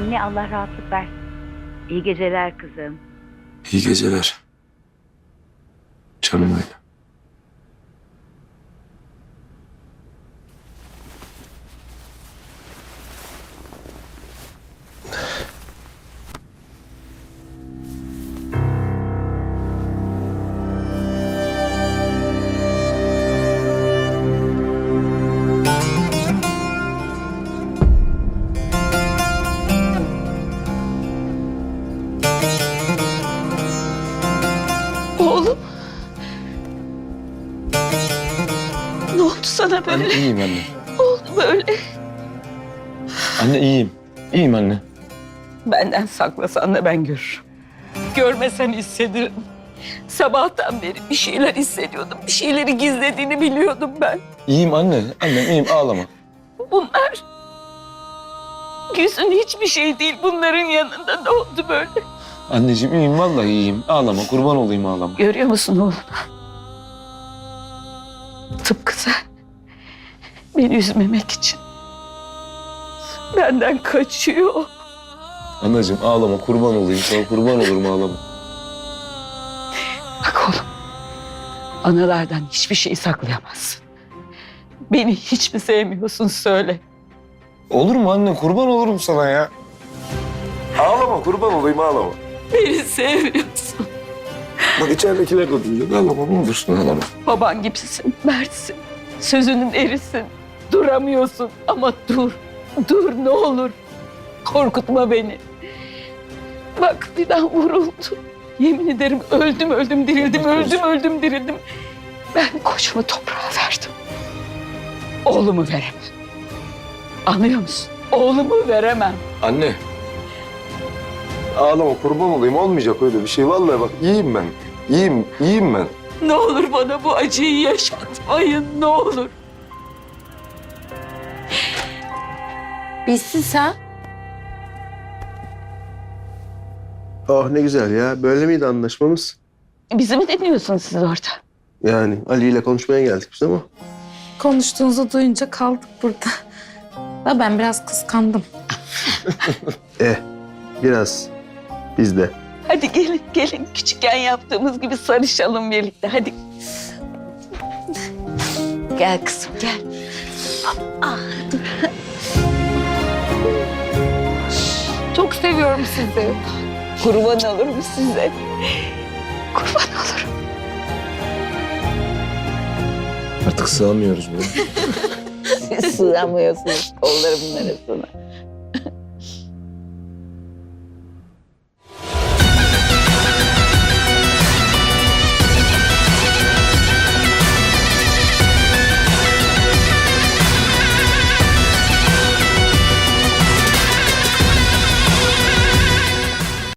Anne Allah rahatlık versin. İyi geceler kızım. İyi geceler. Canım benim. Ne oldu sana böyle? Anne iyiyim anne. oldu böyle? Anne iyiyim. İyiyim anne. Benden saklasan da ben görürüm. Görmesen hissederim. Sabahtan beri bir şeyler hissediyordum. Bir şeyleri gizlediğini biliyordum ben. İyiyim anne. Annem iyiyim ağlama. Bunlar... Yüzün hiçbir şey değil. Bunların yanında ne oldu böyle? Anneciğim iyiyim vallahi iyiyim. Ağlama kurban olayım ağlama. Görüyor musun oğlum? Tıpkı sen. Beni üzmemek için. Benden kaçıyor. Anacığım ağlama kurban olayım. Sana kurban olurum ağlama. Bak oğlum. Analardan hiçbir şey saklayamazsın. Beni hiç mi sevmiyorsun söyle. Olur mu anne kurban olurum sana ya. Ağlama kurban olayım ağlama. Beni sevmiyorsun. Bak içeridekiler de dinliyor. Ağlama ne olursun ağlama. Baban gibisin, mertsin. Sözünün erisin. Duramıyorsun ama dur. Dur ne olur. Korkutma beni. Bak birden vuruldu. Yemin ederim öldüm öldüm dirildim, öldüm öldüm dirildim. Ben koçumu toprağa verdim. Oğlumu veremem. Anlıyor musun? Oğlumu veremem. Anne. Ağlama kurban olayım olmayacak öyle bir şey. Vallahi bak iyiyim ben. İyiyim, iyiyim ben. Ne olur bana bu acıyı yaşatmayın ne olur. Bilsin sen. Oh ne güzel ya. Böyle miydi anlaşmamız? Bizi mi dinliyorsunuz siz orada? Yani Ali ile konuşmaya geldik biz ama. Konuştuğunuzu duyunca kaldık burada. Da ben biraz kıskandım. Eh biraz biz de. Hadi gelin gelin küçükken yaptığımız gibi sarışalım birlikte hadi. Gel kızım gel. Çok seviyorum sizi. Kurban olurum size. Kurban olurum. Artık sığamıyoruz buraya. Sığamıyorsunuz kollarımın arasına.